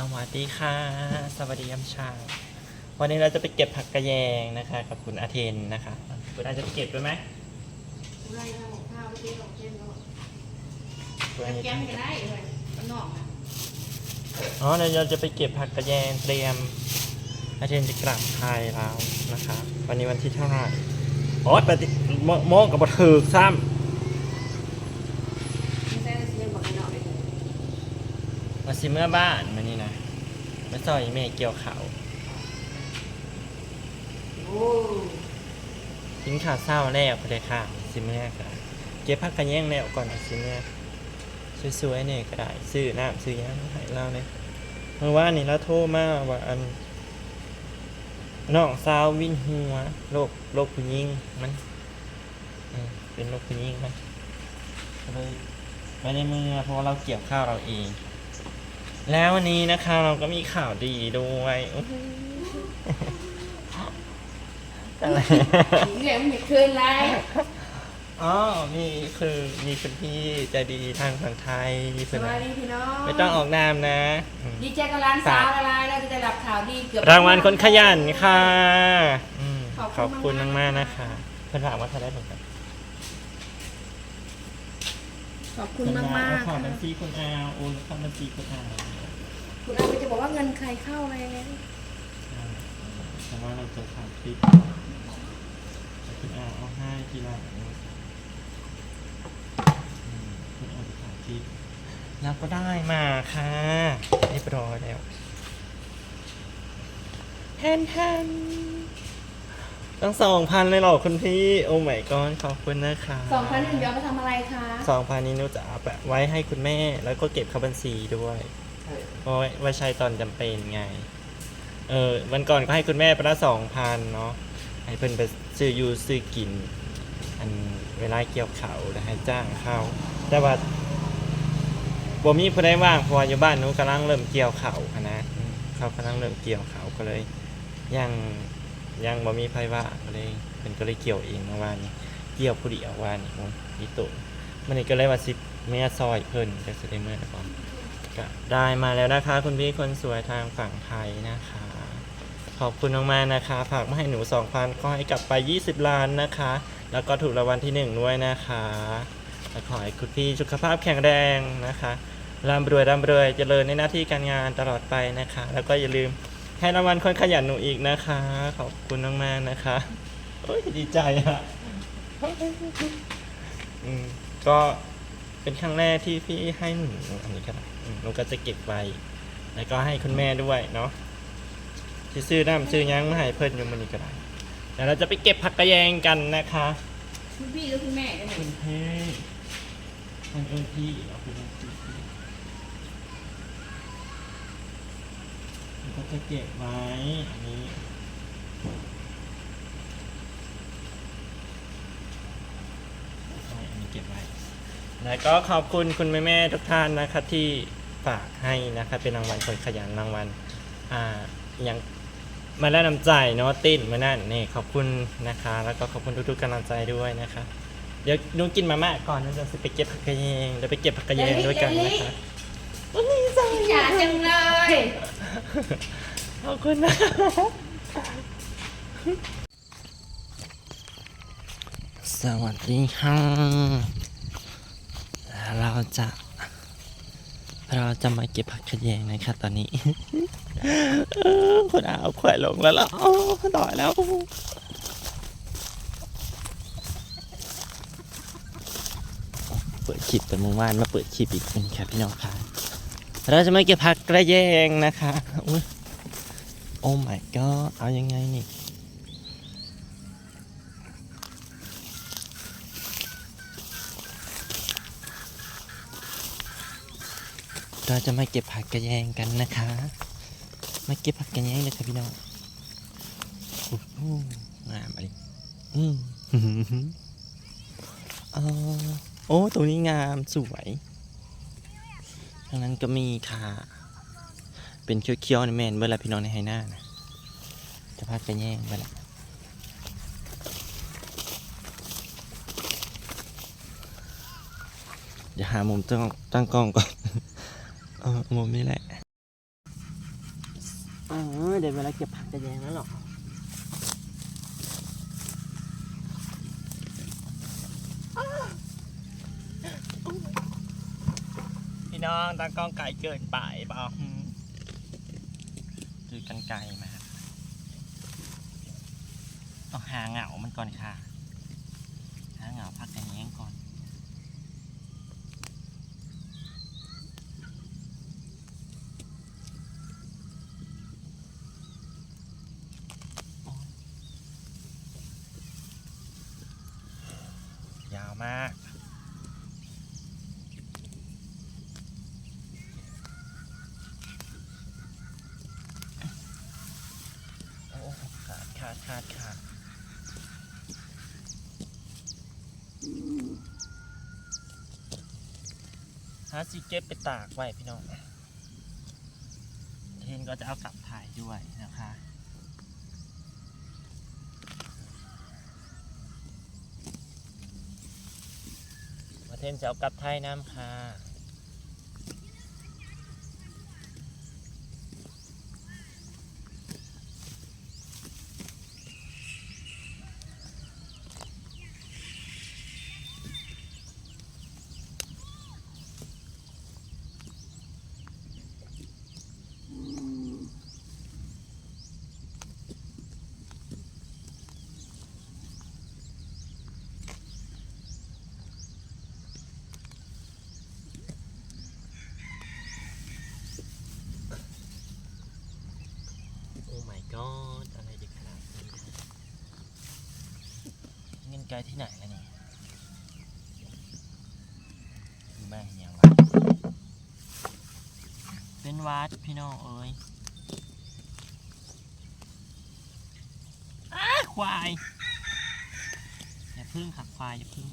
สวัสดีค่ะ สวัสดียามเช้าวันนี้เราจะไปเก็บผักกระแยงนะคะ กับคุณอาเทนนะคะ คุณอาจะไปเก็บด้วยไหมไรทำของข้าวไปเจ๊ของเจ๊เนาะคุณอาจะแกมก็ได้เลยมันนอกนะอ๋อเดี๋ยวเราจะไปเก็บผักกระแยงเตรียมอาเทนจะกลับไทยแล้วนะคะ วันนี้วันที่เท่าไหร่โอ๊ยปฏิโมงกับบัถือซ้ไม่ใช่เสียงบอกให้นอกเลยำมา สิเมื่อบ้านมานี่นะมาซอยแม่เกี่ยวเขาวโอ้กินข้าวเศร้าแล้วพอดีค่ะสิเมื่อกันเก็บผักกระแย่งแล้วก่อนสิเมื่อสวยๆเนี่ยก็ได้ซื้อน้ำซื้อยังให้เราเลยเมื่อวานนี้เราโทรมาว่าอันน้องสาววิ่นหัวโรคโรคผู้หญิงมันเป็นโรคผู้หญิงมันเลยไม่ได้เมื่อเพราะเราเกี่ยวข้าวเราเอง แล้ววันนี้นะคะเราก็มีข่าวดีด้วยอุ๊ยอะไรเรียกมันไม่คืนไรอ๋อมีคือมีคุณพี่ใจดีทางฝั่งไทยสเพื่อนวัสดีพี่น้องไม่ต้องออกนามนะอืมดีใจกับร้านสาวละลายเราจะได้รับข่าวดีเกือบ รางวัลคนขยันค่ะอืมขขออบบคุคุณณมาก มากๆๆนะคะเพื่อนถามว่าเธอได้ผลกันขอบคุณมากมากขอบัญชีคุณอาโอนเข้าบัญชีคุณอา คุณอาจะบอกว่าเงินใครเข้าแล้วแต่ว่าเราจะถ่ายคลิปคุณอาเอาให้ทีละอืมคุณอาจะถ่ายคลิปแล้วก็ได้มาค่ะเรียบร้อยแล้วแทนแทนตั้งสองพันเลยเหรอคุณพี่ โอ้ไม่ก้อนขอบคุณนะคะสองพันหนึ่งเดี๋ยวเอาไปทำอะไรคะ สองพันนี้หนุจะเอาไปไว้ให้คุณแม่ แล้วก็เก็บเข้าบัญชีด้วย เพราะไว้ไว้ใช้ตอนจำเป็นไง เออวันก่อนก็ให้คุณแม่ไปละสองพันเนาะให้เพิ่นไปซื้ออยูซื้อกิน อันเวลาเกี่ยวเขาแล้วให้จ้างเขาแต่ว่าบ่มีผู้ใดว่างเพราะว่าอยู่บ้านหนูกำลังเริ่มเกี่ยวเขาวหั้นะอืมเขากำลังเริ่มเกี่ยวเขาก็เลย ยังยังบ่มีไผว่างก็เลยเพิ่นก็เลยเกี่ยวเองเมื่อวานนี้เกี่ยวผู้เดียววานนี้โอ้ยอีตุมันนี่ก็เลยว่าสิเมียซอยเพิ่นก็สิได้เมื่อก่อน ได้มาแล้วนะคะ คุณพี่คนสวยทางฝั่งไทยนะคะ ขอบคุณมากๆนะคะ ฝากมาให้หนู 2,000ก็ให้กลับไป 20 ล้านนะคะ แล้วก็ถูกรางวัลที่ 1 ด้วยนะคะขอให้คุณพี่สุขภาพแข็งแรงนะคะร่ำรวยร่ำรวยเจริญในหน้าที่การงานตลอดไปนะคะ แล้วก็อย่าลืมให้รางวัลคนขยันหนูอีกนะคะ ขอบคุณมากๆนะคะโอ้ยดีใจอะอืมก็ เป็นครั้งแรกที่พี่ให้หนูอันนี้ก็ได้หนูก็จะเก็บไว้ แล้วก็ให้คุณแม่ด้วยเนาะสิซื้อน้ำซื้อยังมาให้เพิ่นอยู่มันนี้ก็ได้เดี๋ยวเราจะไปเก็บผักกระแยงกันนะคะคุณพี่หรือคุณแม่กันเนี่ยคุณพี่คุณเอิญพี่เอาไปเลยพี่ก็จะเก็บไว้ อันนี้ใช่อันนี้เก็บไว้ แล้วก็ขอบคุณคุณแม่แม่ๆทุกท่านนะคะที่ฝากให้นะคะเป็นรางวัลคนขยันรางวัลอ่าอยังมาแล้วนำใจเนาะติ้นมานั่นนี่ขอบคุณนะคะ แล้วก็ขอบคุณทุกๆกำลังใจด้วยนะคะ เดี๋ยวนุ้งกินมาม่าก่อนนุ้งจะไปเก็บผักกระแยงเดี๋ยวไปเก็บผักกระแยงด้วยกันนะคะวันนี้จ้าอย่าจังเลยขอบคุณนะสวัสดีค่ะเรา จะเราจะมาเก็บผักกระแยงนะคะตอนนี้เออคนเอาแขวลงแล้วล่ะโอ้ต่อยแล้วเปิดคลิปแต่เมื่อวานมาเปิดคลิปอีกเป็นครับพี่น้องค่ะเราจะมาเก็บผักกระแยงนะคะอุ๊ยโอ้ my god เอายังไงนี่ เราจะมาเก็บผักกระแยงกันนะคะ มาเก็บผักกระแยงเลยค่ะพี่น้องโอ้โหงามอะไรอืมเออโอ้ตัวนี้งามสวยทางนั้นก็มีค่ะ เป็นเคี้ยวๆในแมนเวลาพี่น้องในไฮน้านะจะพักกันแย่งไปละเดี๋ยวหามุมตั้งตั้งกล้องก่อน ออมุมนี้แหละเออเดี๋ยวเวลาเก็บผักจะแยงแล้วหรอพี่น้องตั้งกล้องไก่เกินไปเปล่าหืมคือกันไก่มาครับต้องหาเหงามันก่อนค่ะ หาเหงาพักกันแย้งก่อน มาก โอ้ขาดขาดขาดขาดหาสิเก็บไปตากไว้พี่น้องเทนก็จะเอากลับถ่ายด้วยนะคะ เทนจะเอากลับไทยน้ำค่ะ โอ้ my god อะไรจะขนาดนี้เงินไกลที่ไหนแล้วเนี่ยดูแม่เห็นยังวะเป็นวัดพี่น้องเอ้ยอ้าควายอย่าพึ่งขับควายอย่าพึ่ง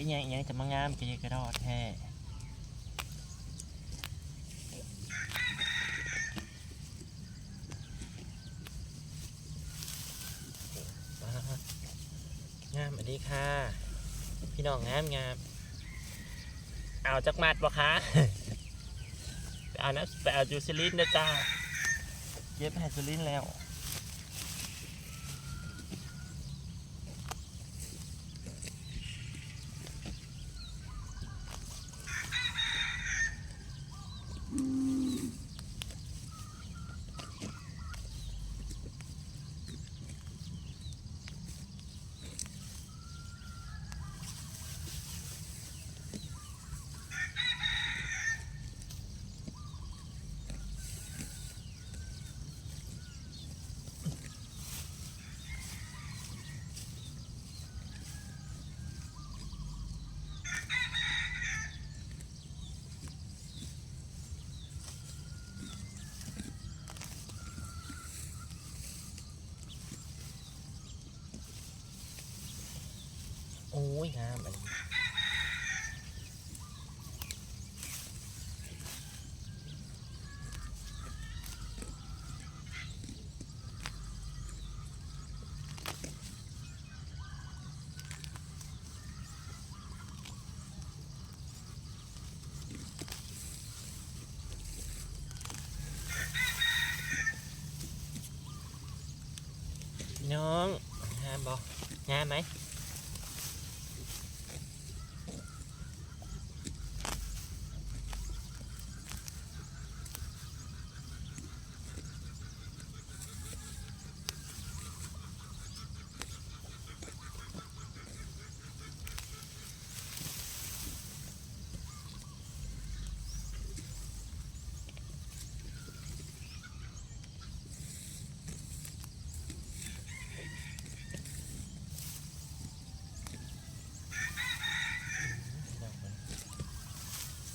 ถ้าก็ยังยังจะมางามจะกระดอดแท้งามอันนี้ค่ะ พี่น้องงามงามเอาจักมัดบ่คะไปเอานะไปเอาจูซิลินนะจ้าเย็บแฮจูลินแล้ว โอ้ยงามอันนี้พี่น้องงามบอกงามไหม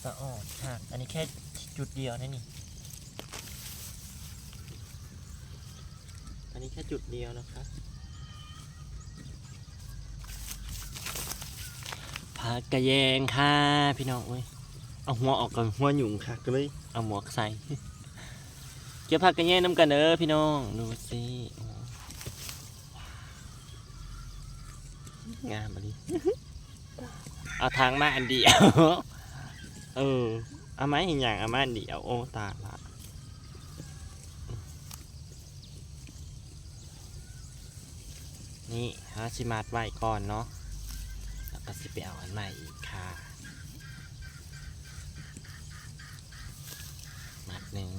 สะอ่อนค่ะอันนี้แค่จุดเดียวนะนี่ อันนี้แค่จุดเดียวนะคะผักกระแยงค่ะพี่น้องเอ้ย เอาหัวออกก่อนหัวหยุ่งค่ะก็เลยเอาหมวกใส่ เก็บผักกระแยงน้ำกันเด้อพี่น้อง ดูสิโอ้งามมาดิเอาทางมาอันเดียว เอออาไม้เห็นอย่างอามาอันเดียวโอ้ตาละนี่ฮาชิมาดไว้ก่อนเนาะแล้วก็สิไปเอาอันใหม่อีกค่ะมัดหนึ่ง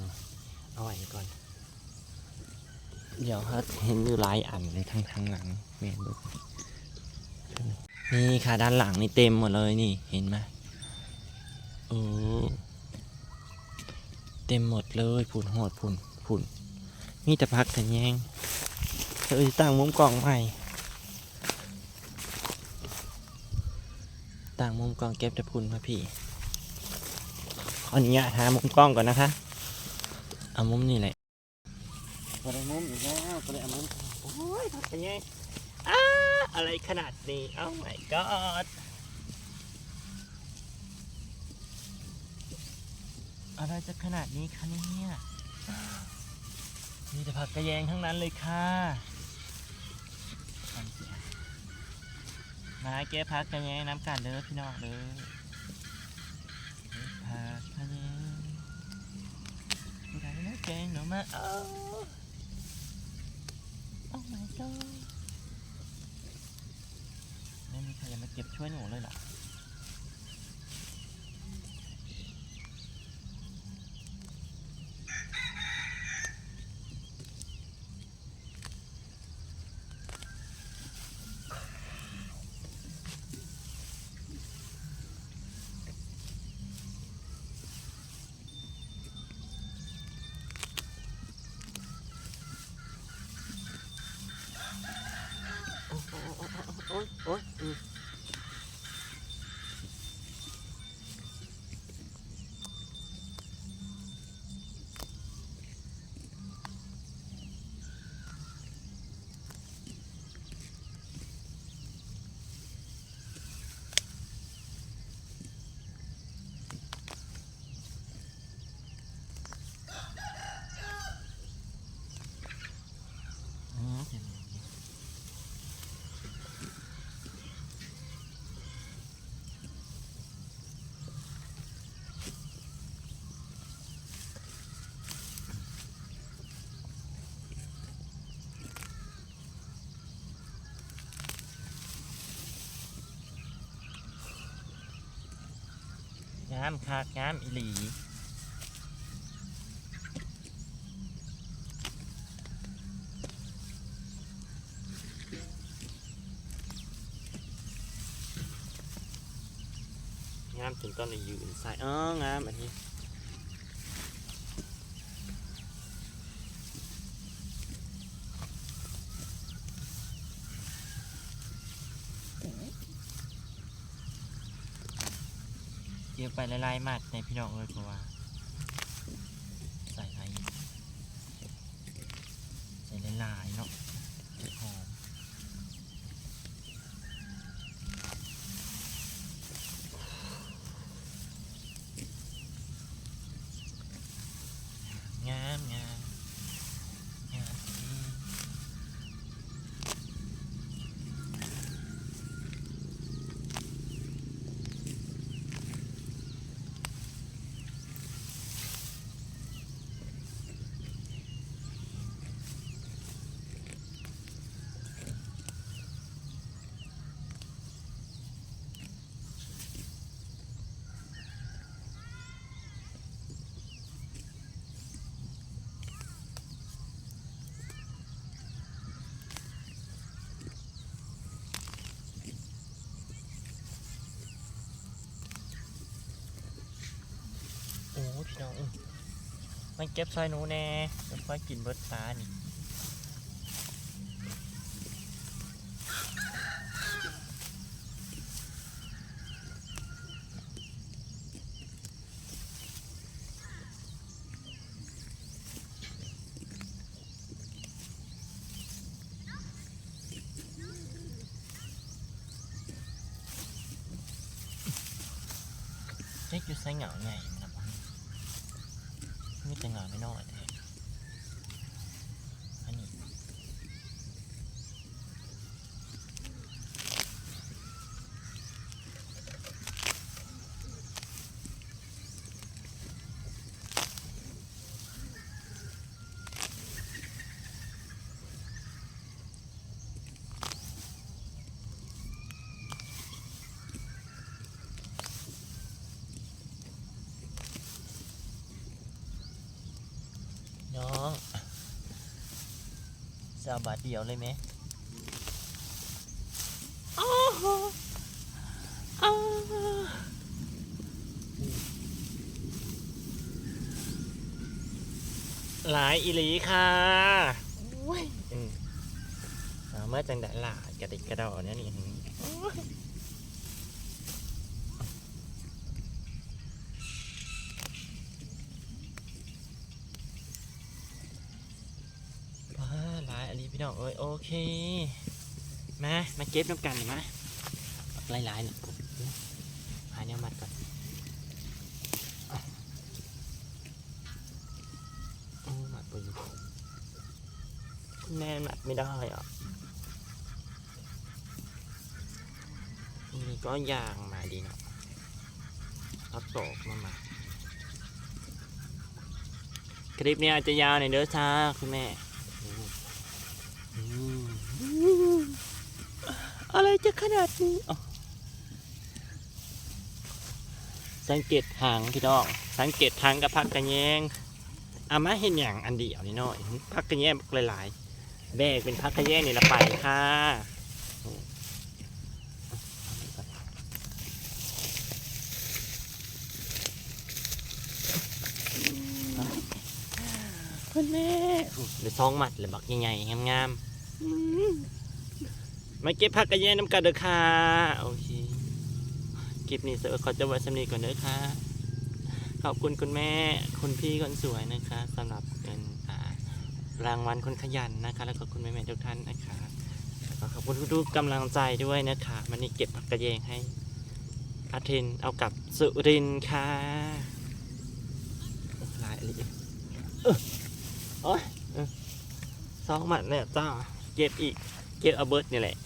เอาไว้ก่อน เดี๋ยวเขาเห็นอยู่หลายอันเลยทั้งทางหลังเมนดูนี่ค่ะด้านหลังนี่เต็มหมดเลยนี่เห็นไหม โอ้เต็มหมดเลยผุนหอดผุนผุนมีแต่พักกันแยงเอ้ยตั้งมุมกล่องใหม่ตั้งมุมกล่องเก็บแต่ผุนมาพี่ขออนุญาตหามุมกล้องก่อนนะคะเอามุมนี่แหละก็ได้มุมอีกแล้วก็ได้เอามุมโอ้ยพักกันยังอ้าอะไรขนาดนี้โอ้ my god อะไรจะขนาดนี้คะเนี่ยมีแต่ผักกระแยงทั้งนั้นเลยค่ะมาเก็บผักกระแยงน้ำกันเด้อพี่น้องเด้อพาคะแนนผู้ใดนะแกงหน่อมาโอ้โอ้ my god ไม่มีใครจะมาเก็บช่วยหนูเลยหรอ งามคักงามอีหลีามถึงตอนนี้ยืนใส่อ๋องามอันนี้เกี่ยวไปละลายๆมากในพี่น้องเอ้ยเพราะว่า ใส่ไรใส่ละลายๆเนาะจะหอม งา น้มันเก็บซอยหนูแน่มันค่อยกินเบิร์ตานี่เช็คอยู่ไซเหงาไง จะบอกนี่แต่เหงาไม่น้อยแท้อันนี้ น้อง จะเอาบาทเดียวเลยไหมอ้าวอ้าวหลายอีหลีค่ะอุ้ยอืมเอาเมื่อจังได้หลากระดิกกระดอเนี่ยนี่โอ้ยว้าหลายอันนี้ พี่น้องเอ้ยโอเค มามาเก็บน้ำกันหน่อยมาหลายๆหนึ่งหาเนี่ยมัดก่อนโอ้มัดไปอยู่คุณแม่มัดไม่ได้อะนี่ก็ยางมาดีเนาะเอาตกมามาคลิปนี้อาจจะยาวหน่อยเด้อจ้าคุณแม่อืมอืม อะไรจะขนาดนี้อ๋อสังเกตทางพี่น้อง สังเกตทางกับพักกระแยงอามาเห็นอย่างอันเดียวนี่น้อยพักกระแยงหลายๆแบกเป็นพักกระแยงนี่ละไปค่ะคุณแม่เดี๋ยวซองหมัดเลยบักใหญ่ๆงามๆอื มมาเก็บผักกระแยงน้ำกันเด้อค่ะโอเคคลิปนี้เสขอจะไว้สำนีก่อนเด้อค่ะ ขอบคุณคุณแม่คุณพี่คนสวยนะคะสำหรับเป็นอ่ารางวัลคนขยันนะคะ แล้วก็คุณแม่ๆทุกท่านนะคะแล้วก็ขอบคุณทุกๆกำลังใจด้วยนะคะมันนี่เก็บผักกระแยงให้อาเทนเอากับสุรินค่ะลายอะไรอีกโอ้ยเออสองหมัดเนี่ยจ้าเก็บอีก เก็บเอเบิร์ดนี่แหละ